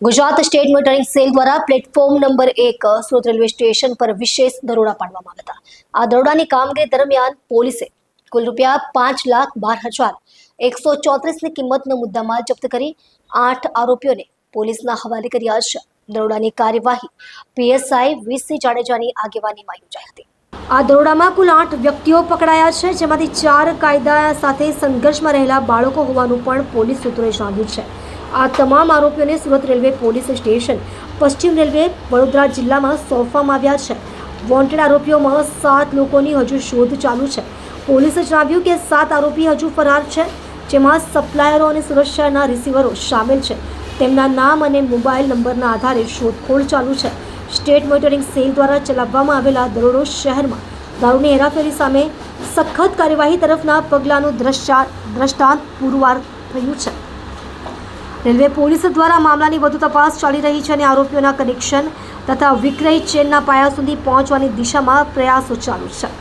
Gujarat state motoring cell દ્વારા platform number એક, Surat railway station પર વિશેષ દરોડા પાડવામાં હતા. આ દરોડાની કામગીરી દરમિયાન પોલીસે કુલ રૂપિયા પાંચ લાખ બાર હજાર એકસો ચોત્રીસની કિંમતનો મુદ્દામાલ જપ્ત કરી આઠ આરોપીઓને પોલીસના હવાલે કર્યા છે. દરોડાની કાર્યવાહી પીએસઆઈ વીસી જાડેજાની આગેવાનીમાં યોજાઈ હતી. આ દરોડામાં કુલ આઠ વ્યક્તિઓ પકડાયા છે, જેમાંથી ચાર કાયદા સાથે સંઘર્ષમાં રહેલા બાળકો હોવાનું પણ પોલીસ સૂત્રોએ જણાવ્યું છે. આ તમામ આરોપીઓને સુરત રેલવે પોલીસ સ્ટેશન, પશ્ચિમ રેલવે, વડોદરા જિલ્લામાં સોંપવામાં આવ્યા છે. વોન્ટેડ આરોપીઓમાં સાત લોકોની હજુ શોધ ચાલુ છે. પોલીસે જણાવ્યું કે સાત આરોપી હજુ ફરાર છે, જેમાં સપ્લાયરો અને સુરક્ષાના રિસીવરો સામેલ છે. તેમના નામ અને મોબાઈલ નંબરના આધારે શોધખોળ ચાલુ છે. સ્ટેટ મોનિટરિંગ સેલ દ્વારા ચલાવવામાં આવેલા દરોડો શહેરમાં દારૂની હેરાફેરી સામે સખત કાર્યવાહી તરફના પગલાંનું દ્રશ્યા દ્રષ્ટાંત પુરવાર થયું છે. રેલવે પોલીસ દ્વારા મામલાની વધુ તપાસ ચાલી રહી છે અને આરોપીઓના કનેક્શન તથા વિક્રય ચેનના પાયા સુધી પહોંચવાની દિશામાં પ્રયાસો ચાલુ છે.